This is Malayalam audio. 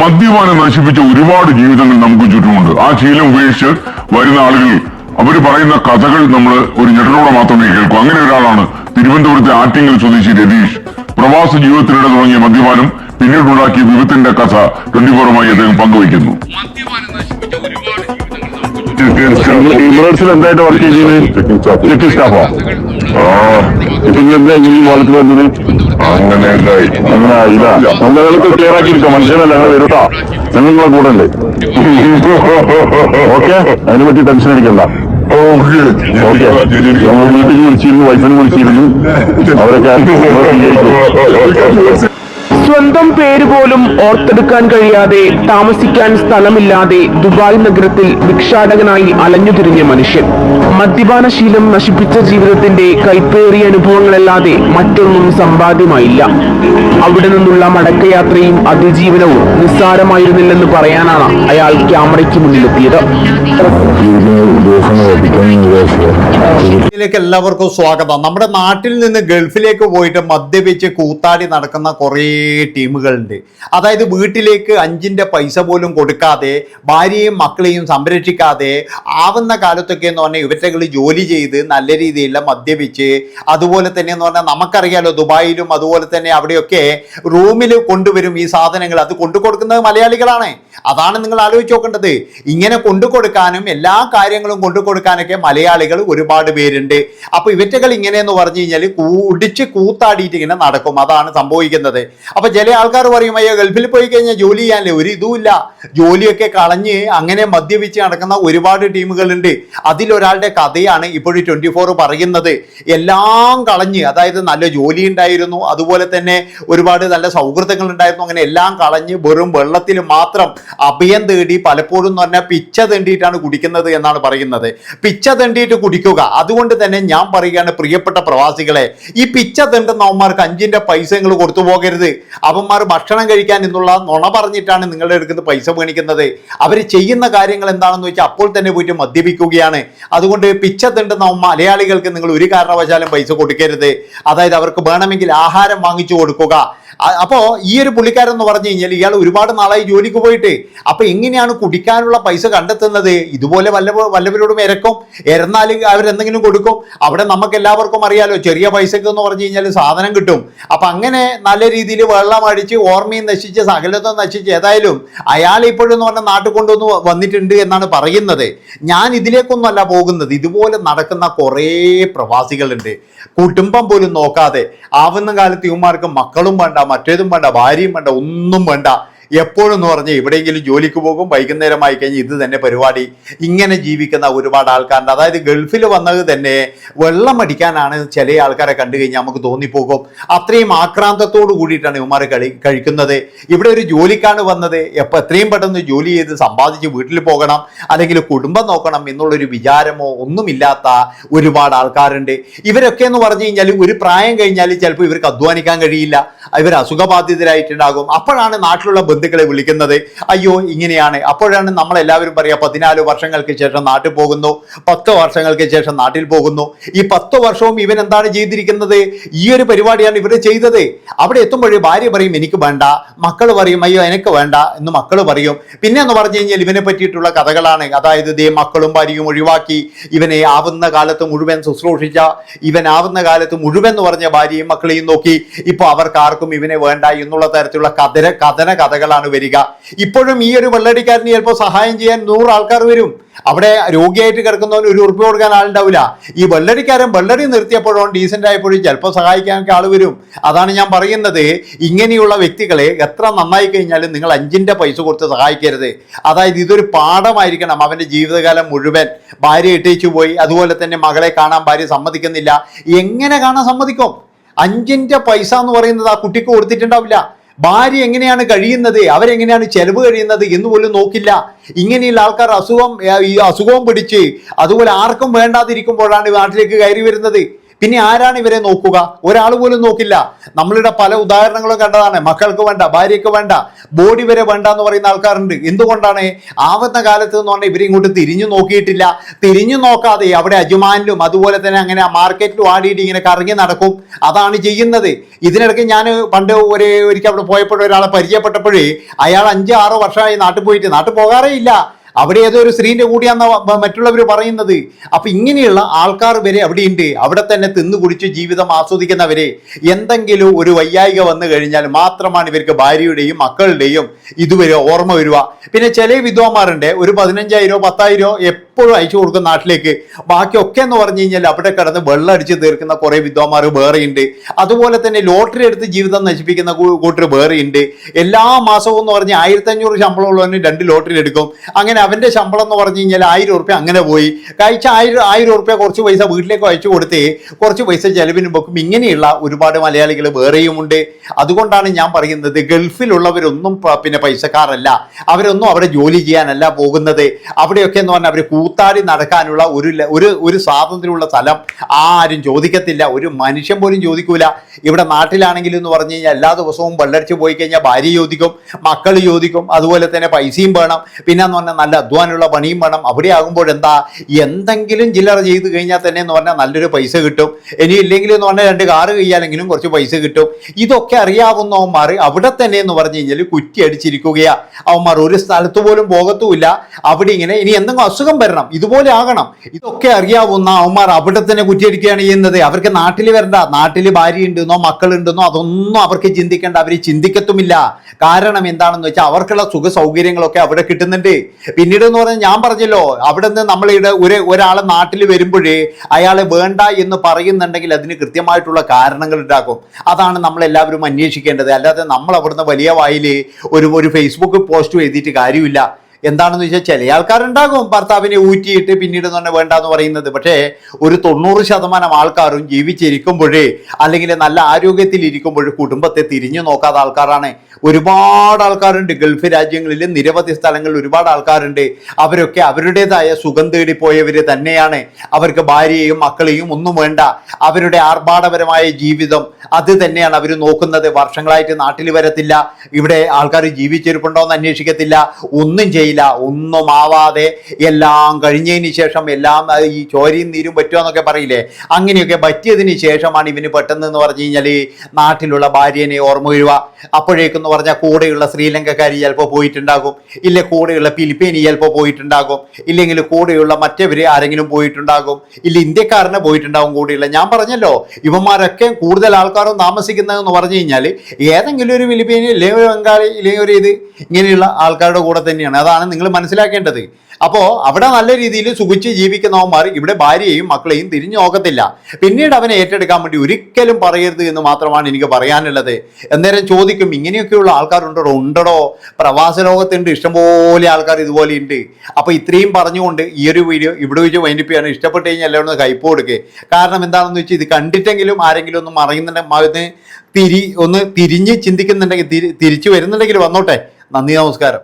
മദ്യപാനം നശിപ്പിച്ച ഒരുപാട് ജീവിതങ്ങൾ നമുക്ക് ചുറ്റുമുണ്ട്. ആ ശീലം ഉപേക്ഷിച്ച് വരുന്ന ആളുകൾ അവർ പറയുന്ന കഥകൾ നമ്മൾ ഒരു ഞെട്ടനോടെ മാത്രമേ കേൾക്കൂ. അങ്ങനെ ഒരാളാണ് തിരുവനന്തപുരത്തെ ആറ്റിങ്ങൽ സ്വദേശി രതീഷ്. പ്രവാസ ജീവിതത്തിനിടെ തുടങ്ങിയ മദ്യപാനം പിന്നീടുണ്ടാക്കിയ വിപത്തിന്റെ കഥ ട്വന്റി ഫോറുമായി അദ്ദേഹം പങ്കുവയ്ക്കുന്നു. ഇമറേറ്റ്സിൽ എന്തായിട്ട് വർക്ക് ചെയ്യുന്നത് ചെക്കിംഗ് സ്റ്റാഫോ ആ ചെക്കിംഗ് എന്താ ഈ വളത്തിൽ വന്നത്? അങ്ങനെ അങ്ങനെ ഇല്ല നമുക്ക് ക്ലിയർ ആക്കിയിരിക്കാം. മനുഷ്യനല്ല ഞങ്ങൾ വരൂട്ടാ. ഞങ്ങൾ നിങ്ങളെ കൂടെ ഉണ്ട് ഓക്കെ? അതിനെ പറ്റി ടെൻഷൻ അടിക്കണ്ട. വീട്ടിൽ വിളിച്ചിരുന്നു വൈഫിനെ വിളിച്ചിരുന്നു. അവരൊക്കെ. സ്വന്തം പേര് പോലും ഓർത്തെടുക്കാൻ കഴിയാതെ താമസിക്കാൻ സ്ഥലമില്ലാതെ ദുബായ് നഗരത്തിൽ ഭിക്ഷാടകനായി അലഞ്ഞുതിരിഞ്ഞ മനുഷ്യൻ. മദ്യപാനശീലം നശിപ്പിച്ച ജീവിതത്തിന്റെ കൈപ്പേറിയ അനുഭവങ്ങളല്ലാതെ മറ്റൊന്നും സമ്പാദ്യമായില്ല. അവിടെ നിന്നുള്ള മടക്കയാത്രയും അതിജീവനവും നിസ്സാരമായിരുന്നില്ലെന്ന് പറയാനാണ് അയാൾ ക്യാമറയ്ക്ക് മുന്നിലെത്തിയത്. എല്ലാവർക്കും സ്വാഗതം. നമ്മുടെ നാട്ടിൽ നിന്ന് ഗൾഫിലേക്ക് പോയിട്ട് മദ്യപിച്ച് കൂത്താടി നടക്കുന്ന കുറേ ടീമുകളുണ്ട്. അതായത് വീട്ടിലേക്ക് അഞ്ചിന്റെ പൈസ പോലും കൊടുക്കാതെ ഭാര്യയും മക്കളെയും സംരക്ഷിക്കാതെ ആവുന്ന കാലത്തൊക്കെ എന്ന് പറഞ്ഞാൽ ഇവറ്റകൾ ജോലി ചെയ്ത് നല്ല രീതിയിലുള്ള മദ്യപിച്ച് അതുപോലെ തന്നെ എന്ന് പറഞ്ഞാൽ നമുക്കറിയാലോ ദുബായിലും അതുപോലെ തന്നെ അവിടെയൊക്കെ റൂമിൽ കൊണ്ടുവരും ഈ സാധനങ്ങൾ. അത് കൊണ്ടു കൊടുക്കുന്നത് മലയാളികളാണ്. അതാണ് നിങ്ങൾ ആലോചിച്ച് നോക്കേണ്ടത്. ഇങ്ങനെ കൊണ്ടു കൊടുക്കാനും എല്ലാ കാര്യങ്ങളും കൊണ്ടു കൊടുക്കാനൊക്കെ മലയാളികൾ ഒരുപാട് പേരുണ്ട്. അപ്പോൾ ഇവറ്റകൾ ഇങ്ങനെയെന്ന് പറഞ്ഞു കഴിഞ്ഞാൽ കുടിച്ച് കൂത്താടിയിട്ട് ഇങ്ങനെ നടക്കും. അതാണ് സംഭവിക്കുന്നത്. അപ്പോൾ ചില ആൾക്കാർ പറയും അയ്യോ ഗൾഫിൽ പോയി കഴിഞ്ഞാൽ ജോലി ചെയ്യാനല്ലേ? ഒരു ഇതുമില്ല ജോലിയൊക്കെ കളഞ്ഞ് അങ്ങനെ മദ്യപിച്ച് നടക്കുന്ന ഒരുപാട് ടീമുകളുണ്ട്. അതിലൊരാളുടെ കഥയാണ് ഇപ്പോഴും ട്വന്റി ഫോർ പറയുന്നത്. എല്ലാം കളഞ്ഞ് അതായത് നല്ല ജോലി ഉണ്ടായിരുന്നു. അതുപോലെ തന്നെ ഒരുപാട് നല്ല സൗഹൃദങ്ങൾ ഉണ്ടായിരുന്നു. അങ്ങനെ എല്ലാം കളഞ്ഞ് വെറും വെള്ളത്തിൽ മാത്രം അഭയം തേടി പലപ്പോഴും എന്ന് പറഞ്ഞാൽ പിച്ച തേണ്ടിയിട്ടാണ് കുടിക്കുന്നത് എന്നാണ് പറയുന്നത്. പിച്ച തേണ്ടിയിട്ട് കുടിക്കുക. അതുകൊണ്ട് തന്നെ ഞാൻ പറയുകയാണ് പ്രിയപ്പെട്ട പ്രവാസികളെ ഈ പിച്ച തേണ്ടുന്ന അവന്മാർക്ക് അഞ്ചിന്റെ പൈസ നിങ്ങൾ കൊടുത്തു പോകരുത്. അവന്മാർ ഭക്ഷണം കഴിക്കാൻ എന്നുള്ള നുണ പറഞ്ഞിട്ടാണ് നിങ്ങളുടെ അടുക്കുന്ന പൈസ മേണിക്കുന്നത് അവർ ചെയ്യുന്ന കാര്യങ്ങൾ എന്താണെന്ന് വെച്ചാൽ അപ്പോൾ തന്നെ പോയിട്ട് മദ്യപിക്കുകയാണ്. അതുകൊണ്ട് പിച്ച തേണ്ടുന്ന മലയാളികൾക്ക് നിങ്ങൾ ഒരു കാരണവശാലും പൈസ കൊടുക്കരുത്. അതായത് അവർക്ക് വേണമെങ്കിൽ ആഹാരം വാങ്ങിച്ചു കൊടുക്കുക. അപ്പോൾ അപ്പോ ഈ ഒരു പുള്ളിക്കാരെന്ന് പറഞ്ഞു കഴിഞ്ഞാൽ ഇയാൾ ഒരുപാട് നാളായി ജോലിക്ക് പോയിട്ട് അപ്പൊ എങ്ങനെയാണ് കുടിക്കാനുള്ള പൈസ കണ്ടെത്തുന്നത്? ഇതുപോലെ വല്ല വല്ലവരോടും ഇരക്കും. ഇരന്നാൽ അവരെന്തെങ്കിലും കൊടുക്കും. അവിടെ നമുക്ക് എല്ലാവർക്കും അറിയാലോ ചെറിയ പൈസക്ക് എന്ന് പറഞ്ഞു കഴിഞ്ഞാൽ സാധനം കിട്ടും. അപ്പൊ അങ്ങനെ നല്ല രീതിയിൽ വെള്ളം അടിച്ച് ഓർമ്മയും നശിച്ച് സകലത്വം നശിച്ച് ഏതായാലും അയാൾ ഇപ്പോഴും എന്ന് പറഞ്ഞാൽ നാട്ടിൽ കൊണ്ടുവന്ന് വന്നിട്ടുണ്ട് എന്നാണ് പറയുന്നത്. ഞാൻ ഇതിലേക്കൊന്നുമല്ല പോകുന്നത്. ഇതുപോലെ നടക്കുന്ന കുറേ പ്രവാസികളുണ്ട്. കുടുംബം പോലും നോക്കാതെ ആവുന്ന കാലത്ത് ഇവന്മാർക്ക് മക്കളും വേണ്ട മറ്റേതും വേണ്ട ഭാര്യയും വേണ്ട ഒന്നും വേണ്ട. എപ്പോഴും എന്ന് പറഞ്ഞാൽ എവിടെയെങ്കിലും ജോലിക്ക് പോകും വൈകുന്നേരമായി കഴിഞ്ഞ് ഇത് തന്നെ പരിപാടി. ഇങ്ങനെ ജീവിക്കുന്ന ഒരുപാട് ആൾക്കാരുണ്ട്. അതായത് ഗൾഫിൽ വന്നത് തന്നെ വെള്ളം അടിക്കാനാണ് ചില ആൾക്കാരെ കണ്ടു കഴിഞ്ഞാൽ നമുക്ക് തോന്നിപ്പോകും. അത്രയും ആക്രാന്തത്തോട് കൂടിയിട്ടാണ് ഇവന്മാർ കളി കഴിക്കുന്നത്. ഇവിടെ ഒരു ജോലിക്കാണ് വന്നത്. എപ്പോൾ എത്രയും പെട്ടെന്ന് ജോലി ചെയ്ത് സമ്പാദിച്ച് വീട്ടിൽ പോകണം അല്ലെങ്കിൽ കുടുംബം നോക്കണം എന്നുള്ളൊരു വിചാരമോ ഒന്നുമില്ലാത്ത ഒരുപാട് ആൾക്കാരുണ്ട്. ഇവരൊക്കെ എന്ന് പറഞ്ഞു കഴിഞ്ഞാൽ ഒരു പ്രായം കഴിഞ്ഞാൽ ചിലപ്പോൾ ഇവർക്ക് അധ്വാനിക്കാൻ കഴിയില്ല. ഇവർ അസുഖബാധിതരായിട്ടുണ്ടാകും. അപ്പോഴാണ് നാട്ടിലുള്ള ബന്ധുക്കളെ വിളിക്കുന്നത് അയ്യോ ഇങ്ങനെയാണ്. അപ്പോഴാണ് നമ്മൾ എല്ലാവരും പറയാ പതിനാല് വർഷങ്ങൾക്ക് ശേഷം നാട്ടിൽ പോകുന്നു പത്ത് വർഷങ്ങൾക്ക് ശേഷം നാട്ടിൽ പോകുന്നു. ഈ പത്ത് വർഷവും ഇവൻ എന്താണ് ചെയ്തിരിക്കുന്നത്? ഈ ഒരു പരിപാടിയാണ് ഇവർ ചെയ്തത്. അവിടെ എത്തുമ്പോഴേ ഭാര്യ പറയും എനിക്ക് വേണ്ട. മക്കൾ പറയും അയ്യോ എനിക്ക് വേണ്ട എന്ന് മക്കൾ പറയും. പിന്നെ എന്ന് പറഞ്ഞു കഴിഞ്ഞാൽ ഇവനെ പറ്റിയിട്ടുള്ള കഥകളാണ്. അതായത് ദേ മക്കളും ഭാര്യയും ഒഴിവാക്കി. ഇവനെ ആവുന്ന കാലത്ത് മുഴുവൻ ശുശ്രൂഷിച്ച ഇവൻ ആവുന്ന കാലത്ത് മുഴുവൻ എന്ന് പറഞ്ഞ ഭാര്യയും മക്കളെയും നോക്കി. ഇപ്പോൾ അവർക്ക് ആർക്കും ഇവനെ വേണ്ട എന്നുള്ള തരത്തിലുള്ള കഥന കഥന കഥകളാണ് വരിക. ഇപ്പോഴും ഈ ഒരു വെള്ളടിക്കാരന് ചിലപ്പോൾ സഹായം ചെയ്യാൻ നൂറ് ആൾക്കാർ വരും. അവിടെ രോഗിയായിട്ട് കിടക്കുന്നവന് ഒരു ഉറുപ്പ് കൊടുക്കാൻ ആളുണ്ടാവില്ല. ഈ വെള്ളടിക്കാരൻ വെള്ളടി നിർത്തിയപ്പോഴോ ഡീസന്റ് ആയപ്പോഴും ചിലപ്പോൾ സഹായിക്കാനൊക്കെ ആൾ വരും. അതാണ് ഞാൻ പറയുന്നത്. ഇങ്ങനെയുള്ള വ്യക്തികളെ എത്ര നന്നായി കഴിഞ്ഞാലും നിങ്ങൾ അഞ്ചിന്റെ പൈസ കൊടുത്ത് സഹായിക്കരുത്. അതായത് ഇതൊരു പാഠമായിരിക്കണം അവന്റെ ജീവിതകാലം മുഴുവൻ. ഭാര്യ ഇട്ടേച്ചു പോയി അതുപോലെ തന്നെ മകളെ കാണാൻ ഭാര്യ സമ്മതിക്കുന്നില്ല. എങ്ങനെ കാണാൻ സമ്മതിക്കും? അഞ്ചിന്റെ പൈസ എന്ന് പറയുന്നത് ആ കുട്ടിക്ക് കൊടുത്തിട്ടുണ്ടാവില്ല. ഭാര്യ എങ്ങനെയാണ് കഴിയുന്നത്? അവരെങ്ങനെയാണ് ചെലവ് കഴിയുന്നത് എന്ന് പോലും നോക്കില്ല. ഇങ്ങനെയുള്ള ആൾക്കാർ അസുഖം ഈ അസുഖവും പിടിച്ച് അതുപോലെ ആർക്കും വേണ്ടാതിരിക്കുമ്പോഴാണ് നാട്ടിലേക്ക് കയറി വരുന്നത്. പിന്നെ ആരാണ് ഇവരെ നോക്കുക? ഒരാൾ പോലും നോക്കില്ല. നമ്മളുടെ പല ഉദാഹരണങ്ങളും കണ്ടതാണ്. മക്കൾക്ക് വേണ്ട ഭാര്യയ്ക്ക് വേണ്ട ബോഡി വരെ വേണ്ട എന്ന് പറയുന്ന ആൾക്കാരുണ്ട്. എന്തുകൊണ്ടാണ്? ആവുന്ന കാലത്ത് എന്ന് പറഞ്ഞാൽ ഇവരെ ഇങ്ങോട്ട് തിരിഞ്ഞു നോക്കിയിട്ടില്ല. തിരിഞ്ഞു നോക്കാതെ അവിടെ അജുമാനിലും അതുപോലെ തന്നെ അങ്ങനെ മാർക്കറ്റിലും ആടിയിട്ട് ഇങ്ങനെ കറങ്ങി നടക്കും. അതാണ് ചെയ്യുന്നത്. ഇതിനിടയ്ക്ക് ഞാൻ പണ്ട് ഒരു ഒരിക്കൽ അവിടെ പോയപ്പോഴും ഒരാളെ പരിചയപ്പെട്ടപ്പോഴേ അയാൾ അഞ്ച് ആറ് വർഷമായി നാട്ടിൽ പോയിട്ട്. നാട്ടിൽ പോകാറേ ഇല്ല. അവിടെ ഏതോ ഒരു സ്ത്രീന്റെ കൂടിയാന്ന മറ്റുള്ളവർ പറയുന്നത്. അപ്പൊ ഇങ്ങനെയുള്ള ആൾക്കാർ വരെ അവിടെയുണ്ട്. അവിടെ തന്നെ തിന്നു കുടിച്ച് ജീവിതം ആസ്വദിക്കുന്നവരെ എന്തെങ്കിലും ഒരു വയ്യായിക വന്നു കഴിഞ്ഞാൽ മാത്രമാണ് ഇവർക്ക് ഭാര്യയുടെയും മക്കളുടെയും ഇതുവരെ ഓർമ്മ വരിക. പിന്നെ ചില വിദ്വാന്മാരുണ്ട്. ഒരു പതിനഞ്ചായിരോ പത്തായിരോ എപ്പോഴും അയച്ചു കൊടുക്കും നാട്ടിലേക്ക്. ബാക്കിയൊക്കെ എന്ന് പറഞ്ഞു കഴിഞ്ഞാൽ അവിടെ കിടന്ന് വെള്ളം അടിച്ച് തീർക്കുന്ന കുറെ വിദ്വാന്മാർ വേറെയുണ്ട്. അതുപോലെ തന്നെ ലോട്ടറി എടുത്ത് ജീവിതം നശിപ്പിക്കുന്ന കൂട്ടർ വേറെയുണ്ട്. എല്ലാ മാസവും എന്ന് പറഞ്ഞാൽ ആയിരത്തി അഞ്ഞൂറ് ശമ്പളമുള്ളവന് രണ്ട് ലോട്ടറി എടുക്കും. അങ്ങനെ അവന്റെ ശമ്പളം എന്ന് പറഞ്ഞു കഴിഞ്ഞാൽ ആയിരം ഉറുപ്പ്യ അങ്ങനെ പോയി. കഴിച്ച ആയിരം ആയിരം ഉറുപ്പ്യ കുറച്ച് പൈസ വീട്ടിലേക്ക് അയച്ചു കൊടുത്ത് കുറച്ച് പൈസ ചെലവിന് വെക്കും. ഇങ്ങനെയുള്ള ഒരുപാട് മലയാളികൾ വേറെയുമുണ്ട്. അതുകൊണ്ടാണ് ഞാൻ പറയുന്നത് ഗൾഫിലുള്ളവരൊന്നും പിന്നെ പൈസക്കാരല്ല. അവരൊന്നും അവിടെ ജോലി ചെയ്യാനല്ല പോകുന്നത്. അവിടെയൊക്കെ എന്ന് പറഞ്ഞാൽ അവർ കൂത്താടി നടക്കാനുള്ള ഒരു ഒരു ഒരു സ്വാതന്ത്ര്യമുള്ള സ്ഥലം ആരും ചോദിക്കത്തില്ല. ഒരു മനുഷ്യൻ പോലും ചോദിക്കൂല. ഇവിടെ നാട്ടിലാണെങ്കിൽ എന്ന് പറഞ്ഞു കഴിഞ്ഞാൽ എല്ലാ ദിവസവും വെള്ളടിച്ച് പോയി കഴിഞ്ഞാൽ ഭാര്യ ചോദിക്കും മക്കൾ ചോദിക്കും അതുപോലെ തന്നെ പൈസയും വേണം. പിന്നെ എന്ന് പറഞ്ഞാൽ നല്ല അധ്വാനമുള്ള പണിയും വേണം. അവിടെ ആകുമ്പോൾ എന്താ എന്തെങ്കിലും ചില്ലറ ചെയ്ത് കഴിഞ്ഞാൽ തന്നെ എന്ന് പറഞ്ഞാൽ നല്ലൊരു പൈസ കിട്ടും. ഇനി ഇല്ലെങ്കിൽ എന്ന് പറഞ്ഞാൽ രണ്ട് കാറ് കഴിയാലെങ്കിലും കുറച്ച് പൈസ കിട്ടും. ഇതൊക്കെ അറിയാവുന്ന അറിയാവുന്നവന്മാർ അവിടെ തന്നെ എന്ന് പറഞ്ഞു കഴിഞ്ഞാൽ കുറ്റി അടിച്ചിരിക്കുകയാണ് അവന്മാർ ഒരു സ്ഥലത്ത് പോലും പോകത്തുമില്ല. അവിടെ ഇങ്ങനെ ഇനി എന്തെങ്കിലും അസുഖം വരണം. ഇതുപോലെ ആകണം. ഇതൊക്കെ അറിയാവുന്ന അവന്മാർ അവിടെ തന്നെ കുറ്റിയടിക്കുകയാണ് ചെയ്യുന്നത്. അവർക്ക് നാട്ടിൽ വരണ്ട. നാട്ടിൽ ഭാര്യ ഉണ്ടെന്നോ മക്കളുണ്ടെന്നോ അതൊന്നും അവർക്ക് ചിന്തിക്കേണ്ട. അവർ ചിന്തിക്കത്തുമില്ല. കാരണം എന്താണെന്ന് വെച്ചാൽ അവർക്കുള്ള സുഖ സൗകര്യങ്ങളൊക്കെ അവിടെ കിട്ടുന്നുണ്ട്. പിന്നീട് എന്ന് പറഞ്ഞാൽ ഞാൻ പറഞ്ഞല്ലോ അവിടെ നിന്ന് നമ്മളിവിടെ ഒരു ഒരാളെ നാട്ടിൽ വരുമ്പോഴേ അയാളെ വേണ്ട എന്ന് പറയുന്നുണ്ടെങ്കിൽ അതിന് കൃത്യമായിട്ടുള്ള കാരണങ്ങൾ ഉണ്ടാക്കും അതാണ് നമ്മൾ എല്ലാവരും അന്വേഷിക്കേണ്ടത്. അല്ലാതെ നമ്മൾ അവിടുന്ന് വലിയ വായിൽ ഒരു ഒരു ഫേസ്ബുക്ക് പോസ്റ്റ് എഴുതിയിട്ട് കാര്യമില്ല. എന്താണെന്ന് വെച്ചാൽ ചില ആൾക്കാരുണ്ടാകും. ഭർത്താവിനെ ഊറ്റിയിട്ട് പിന്നീട് തന്നെ വേണ്ട എന്ന് പറയുന്നത്. പക്ഷേ ഒരു തൊണ്ണൂറ് ശതമാനം ആൾക്കാരും ജീവിച്ചിരിക്കുമ്പോഴേ അല്ലെങ്കിൽ നല്ല ആരോഗ്യത്തിൽ ഇരിക്കുമ്പോഴേ കുടുംബത്തെ തിരിഞ്ഞു നോക്കാത്ത ആൾക്കാരാണ്. ഒരുപാട് ആൾക്കാരുണ്ട്. ഗൾഫ് രാജ്യങ്ങളിൽ നിരവധി സ്ഥലങ്ങളിൽ ഒരുപാട് ആൾക്കാരുണ്ട്. അവരൊക്കെ അവരുടേതായ സുഖം തേടിപ്പോയവർ തന്നെയാണ്. അവർക്ക് ഭാര്യയും മക്കളെയും ഒന്നും വേണ്ട. അവരുടെ ആർഭാടപരമായ ജീവിതം അത് തന്നെയാണ് അവർ നോക്കുന്നത്. വർഷങ്ങളായിട്ട് നാട്ടിൽ വരത്തില്ല. ഇവിടെ ആൾക്കാർ ജീവിച്ചിരിപ്പുണ്ടോ എന്ന് അന്വേഷിക്കത്തില്ല. ഒന്നും ചെയ്യില്ല ഒന്നും ആവാതെ എല്ലാം കഴിഞ്ഞതിന് ശേഷം എല്ലാം ഈ ചോരയും നീരും പറ്റുമോ എന്നൊക്കെ പറയില്ലേ? അങ്ങനെയൊക്കെ പറ്റിയതിന് ശേഷമാണ് ഇവന് പെട്ടെന്ന് എന്ന് പറഞ്ഞു കഴിഞ്ഞാൽ നാട്ടിലുള്ള ഭാര്യനെ ഓർമ്മ വീഴുക അപ്പോഴേക്കെന്ന് പറഞ്ഞാൽ കൂടെയുള്ള ശ്രീലങ്കക്കാരി ചിലപ്പോൾ പോയിട്ടുണ്ടാകും. ഇല്ല കൂടെയുള്ള ഫിലിപ്പീനി ചിലപ്പോൾ പോയിട്ടുണ്ടാകും. ഇല്ലെങ്കിൽ കൂടെയുള്ള മറ്റവർ ആരെങ്കിലും പോയിട്ടുണ്ടാകും. ഇല്ല ഇന്ത്യക്കാരനെ പോയിട്ടുണ്ടാകും കൂടെയുള്ള. ഞാൻ പറഞ്ഞല്ലോ ഇവന്മാരൊക്കെ കൂടുതൽ ആൾക്കാരും താമസിക്കുന്നതെന്ന് പറഞ്ഞു കഴിഞ്ഞാൽ ഏതെങ്കിലും ഒരു ഫിലിപ്പീനി അല്ലെങ്കിൽ ഒരു ബംഗാളി ഇല്ലെങ്കിൽ ഒരു ഇത് ഇങ്ങനെയുള്ള ആൾക്കാരുടെ കൂടെ തന്നെയാണ്. അതാണ് നിങ്ങൾ മനസ്സിലാക്കേണ്ടത്. അപ്പോൾ അവിടെ നല്ല രീതിയിൽ സുഖിച്ച് ജീവിക്കുന്നവന്മാർ ഇവിടെ ഭാര്യയെയും മക്കളെയും തിരിഞ്ഞു നോക്കത്തില്ല. പിന്നീട് അവനെ ഏറ്റെടുക്കാൻ വേണ്ടി ഒരിക്കലും പറയരുത് എന്ന് മാത്രമാണ് എനിക്ക് പറയാനുള്ളത്. അന്നേരം ചോദിക്കും ഇങ്ങനെയൊക്കെയുള്ള ആൾക്കാരുണ്ടോ? ഉണ്ടടോ? പ്രവാസ ലോകത്തുണ്ട് ഇഷ്ടംപോലെ ആൾക്കാർ ഇതുപോലെ ഉണ്ട്. അപ്പോൾ ഇത്രയും പറഞ്ഞുകൊണ്ട് ഈ ഒരു വീഡിയോ ഇവിടെ വെച്ച് വൈനിപ്പിയാണ് ഇഷ്ടപ്പെട്ട് കഴിഞ്ഞാൽ എല്ലാവരും കൈപ്പ് കൊടുക്കുക കാരണം എന്താണെന്ന് വെച്ചാൽ ഇത് കണ്ടിട്ടെങ്കിലും ആരെങ്കിലും ഒന്ന് മറയുന്നുണ്ടെങ്കിൽ തിരി ഒന്ന് തിരിഞ്ഞ് ചിന്തിക്കുന്നുണ്ടെങ്കിൽ തിരിച്ചു വരുന്നുണ്ടെങ്കിൽ വന്നോട്ടെ. നന്ദി നമസ്കാരം.